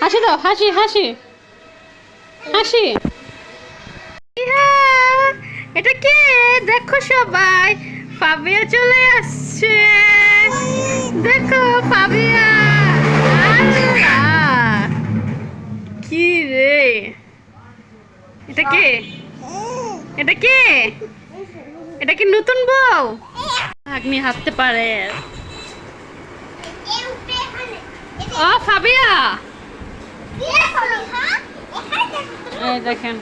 হাসি দাও হাসি হাসি। হাসি। এটা কে? দেখো সবাই ফাবিয়া চলে আসছে। দেখো আল্লাহ, কি রে? এটা কে? এটা কে? এটা কি নতুন বউ? ভাগ্নি হাঁটতে পারে। ও ফাবিয়া এই দেখেন।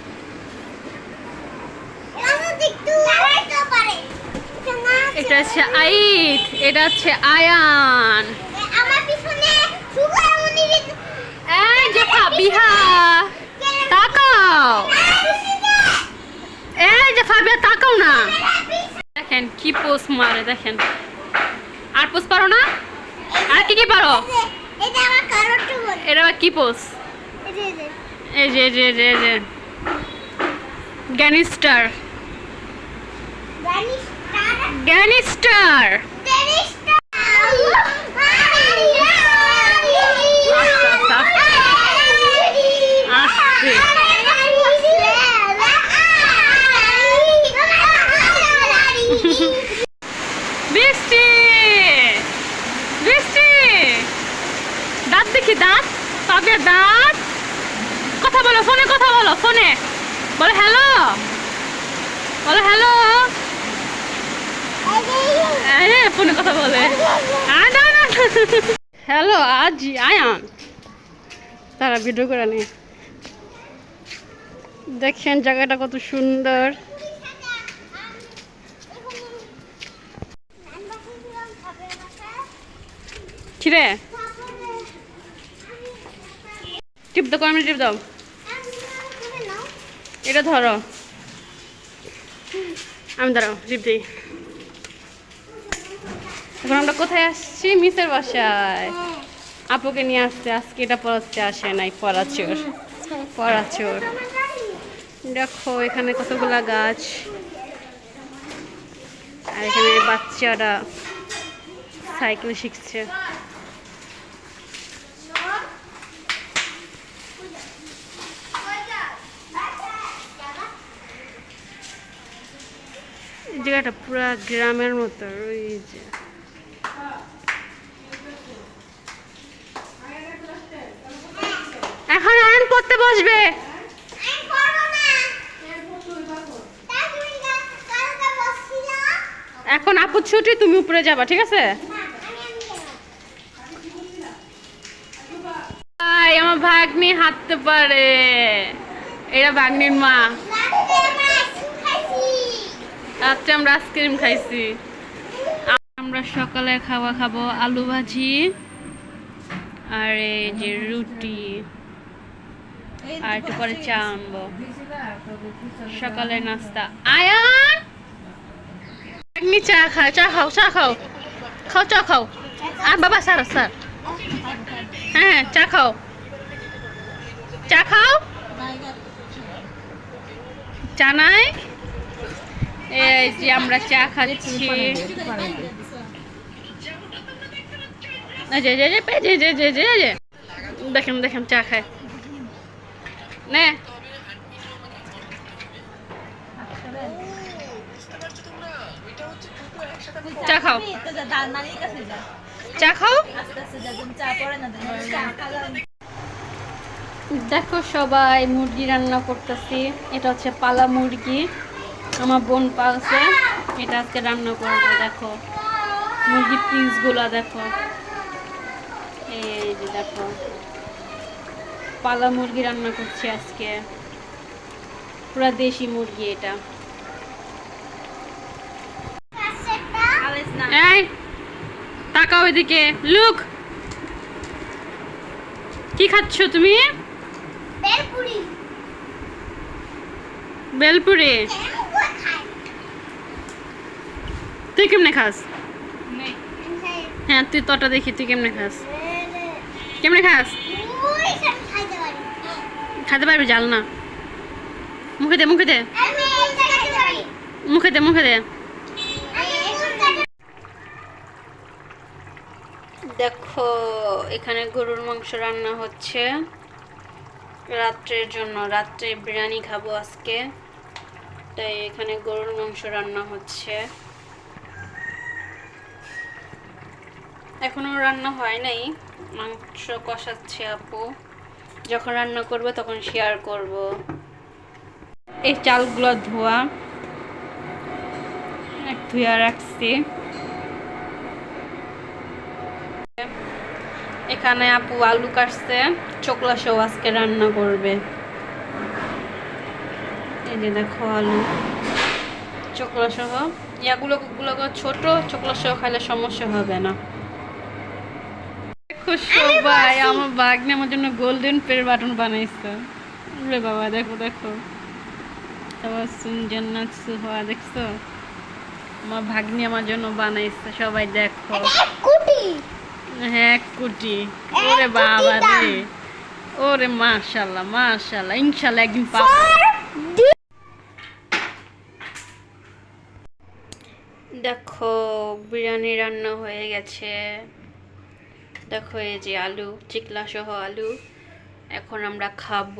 এটা হচ্ছে আইত এটা হচ্ছে আয়ান। এই যে ফাবিহা তাকাও। এই যে ফাবিয়া তাকাও না। দেখেন কি পোস মারে দেখেন। আর পোস পারো না? আর কি কি পারো? এটা আবার কি পোস গ্যানিস্টার গ্যানিস্টার দাঁত দেখি দাঁত। পাবে দাঁত। বলো ফোনে কথা বলো, ফোনে। বলো, হ্যালো? বলো, হ্যালো? ফোনে কথা বলে। হ্যালো, আজ আয়ান। তারা ভিডিও করে নে। দেখেন জায়গাটা কত সুন্দর। টিপ দাও কয় টিপ দাও। এটা ধরো। আমি দাঁড়াও টিপ দিই। এখন আমরা কোথায় আসছি? মিসের বাসায়। আপুকে নিয়ে আসতে, আজকে এটা পড়াতে আসে নাই, পড়াচোর। পড়াচোর। দেখো, এখানে কতগুলা গাছ। আর এখানে বাচ্চারা সাইকেল শিখছে এই জায়গাটা পুরা গ্রামের মতো, ওই যে। এখন আয়ন পড়তে বসবে। এখন আপু ছুটি, তুমি উপরে যাবা, ঠিক আছে? আমার ভাগ্নি হাঁটতে পারে। এরা ভাগ্নির মা। রাত্রে আমরা আইসক্রিম খাইছি। আমরা সকালে খাওয়া খাব আলু ভাজি আর এই যে রুটি আর একটু পরে চা আনব। সকালে নাস্তা। আয়ান! ভাগ্নি চা খাও চা খাও চা খাও। খাও, চা খাও। আর বাবা, স্যার স্যার। হ্যাঁ চা খাও। চা খাও? চা নাই? এই যে আমরা চা খাচ্ছি। দেখেন দেখেন, চা খাই নে। চা খাও। চা খাও। দেখো সবাই, মুরগি রান্না করতেছি। এটা হচ্ছে পালা মুরগি। আমার বোন পালছে এটা আজকে রান্না করব দেখো। মুরগির পিসগুলো দেখো। এই যে দেখো। পালা মুরগি রান্না করছি আজকে। পুরা দেশি মুরগি এটা। তাকাও এদিকে। লুক! কি খাচ্ছ তুমি? বেলপুরি? তুই কেমনে খাস? হ্যাঁ তুই তোটা দেখি তুই কেমনে খাস? কেমনে খাস? খাতে পারবি জাল না। মুখে দে মুখে দে। মুখে দে মুখে দে। দেখো এখানে গরুর মাংস রান্না হচ্ছে। রাত্রের জন্য রাত্রে বিরিয়ানি খাব আজকে। তাই এখানে গরুর মাংস রান্না হচ্ছে। এখনও রান্না হয় নাই। মাংস কষাচ্ছে আপু। যখন রান্না করব তখন শেয়ার করব। এই চালগুলো ধোয়া। ধুয়া রাখছি। এখানে আপু আলু কাটছে। চোকলা সহ আজকে রান্না করবে। এই যে দেখো আলু। চোকলা সহ। ইয়াগুলো গুলো ছোট, চোকলা সহ খাইলে সমস্যা হবে না। দেখো সবাই আমার বাগনে আমার জন্য গোল্ডেন পের বাটন বানাইছে। রে বাবা দেখো দেখো। তারপর সুনজান্নাত সুহা দেখছ? আমার ভাগ্নি আমার জন্য বানাইছে সবাই দেখো। হ্যাঁ কুটি। ওরে বাবা রে। ওরে মাশাল্লাহ মাশাল্লাহ ইনশাল্লাহ একদিন পাবো। দেখো বিরিয়ানি রান্না হয়ে গেছে। দেখো এই যে আলু চিকলা সহ আলু। এখন আমরা খাব।